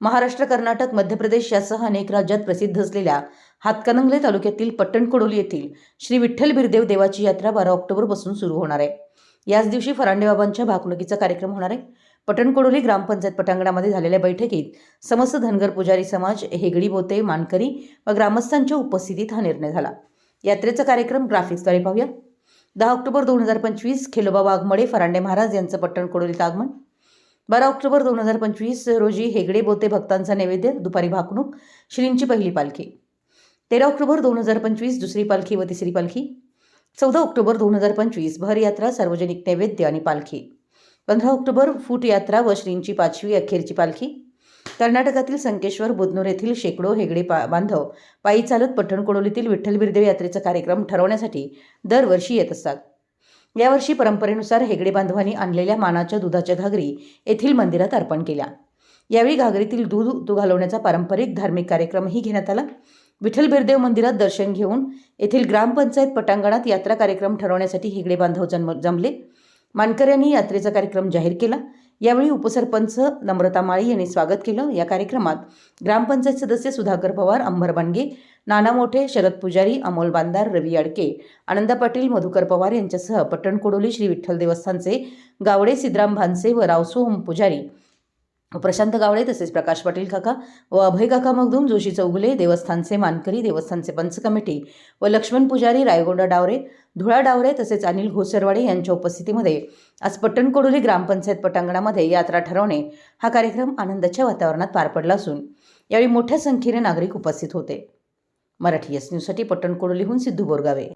महाराष्ट्र कर्नाटक मध्य प्रदेश यासह अनेक राज्यात प्रसिद्ध असलेल्या हातकणंगले तालुक्यातील पट्टणकोडोली येथील श्री विठ्ठल बिरदेव देवाची यात्रा बारा ऑक्टोबरपासून सुरू होणार आहे. याच दिवशी फरांडेबाबांच्या भाकणुकीचा कार्यक्रम होणार आहे. पटणकोडोली ग्रामपंचायत पटांगणामध्ये झालेल्या बैठकीत समस्त धनगर पुजारी समाज हेगडी बोते मानकरी व ग्रामस्थांच्या उपस्थितीत हा निर्णय झाला. यात्रेचा कार्यक्रम ग्राफिक्सद्वारे पाहूया. दहा ऑक्टोबर दोन हजार पंचवीस खेलोबा वाघमडे फरांडे महाराज यांचं पट्टणकोडोलीत आगमन बारा ऑक्टोबर दोन हजार पंचवीस रोजी हेगडे बोते भक्तांचा नैवेद्य दुपारी भाकणूक श्रींची पहिली पालखी. तेरा ऑक्टोबर दोन हजार पंचवीस दुसरी पालखी व तिसरी पालखी. चौदा ऑक्टोबर दोन हजार पंचवीस भर यात्रा सार्वजनिक नैवेद्य आणि पालखी. पंधरा ऑक्टोबर फूट यात्रा व श्रींची पाचवी अखेरची पालखी. कर्नाटकातील संकेश्वर बुधनूर येथील शेकडो हेगडे पा बांधव पायी चालत पठणकोडोलीतील विठ्ठल बिरदेव यात्रेचा कार्यक्रम ठरवण्यासाठी दरवर्षी येत असतात. यावर्षी परंपरेनुसार हेगडे बांधवांनी आणलेल्या मानाच्या दुधाच्या घागरी येथील मंदिरात अर्पण केल्या. यावेळी घागरीतील दूध तू घालवण्याचा पारंपरिक धार्मिक कार्यक्रमही घेण्यात आला. विठ्ठल बिरदेव मंदिरात दर्शन घेऊन येथील ग्रामपंचायत पटांगणात यात्रा कार्यक्रम ठरवण्यासाठी हेगडे बांधव जन्म जमले. मानकऱ्यांनी यात्रेचा कार्यक्रम जाहीर केला. यावेळी उपसरपंच नम्रता माळी यांनी स्वागत केलं. या कार्यक्रमात ग्रामपंचायत सदस्य सुधाकर पवार अंबर बांडगे नाना मोठे शरद पुजारी अमोल बांदार रवी अडके आनंदा पाटील मधुकर पवार यांच्यासह पट्टणकोडोली श्री विठ्ठल देवस्थानचे गावडे सिद्राम भानसे व रावसोहम पुजारी प्रशांत गावडे तसेच प्रकाश पाटील काका व अभय काका मगदूम जोशी चौगुले देवस्थानचे मानकरी देवस्थानचे पंच कमिटी व लक्ष्मण पुजारी रायगोंडा डावरे धुळा डावरे तसेच अनिल घोसरवाडे यांच्या उपस्थितीमध्ये आज पट्टणकोडोली ग्रामपंचायत पटांगणामध्ये यात्रा ठरवणे हा कार्यक्रम आनंदाच्या वातावरणात पार पडला असून यावेळी मोठ्या संख्येने नागरिक उपस्थित होते. मराठी एस न्यूजसाठी पट्टणकोडोलीहून सिद्धू बोरगावे.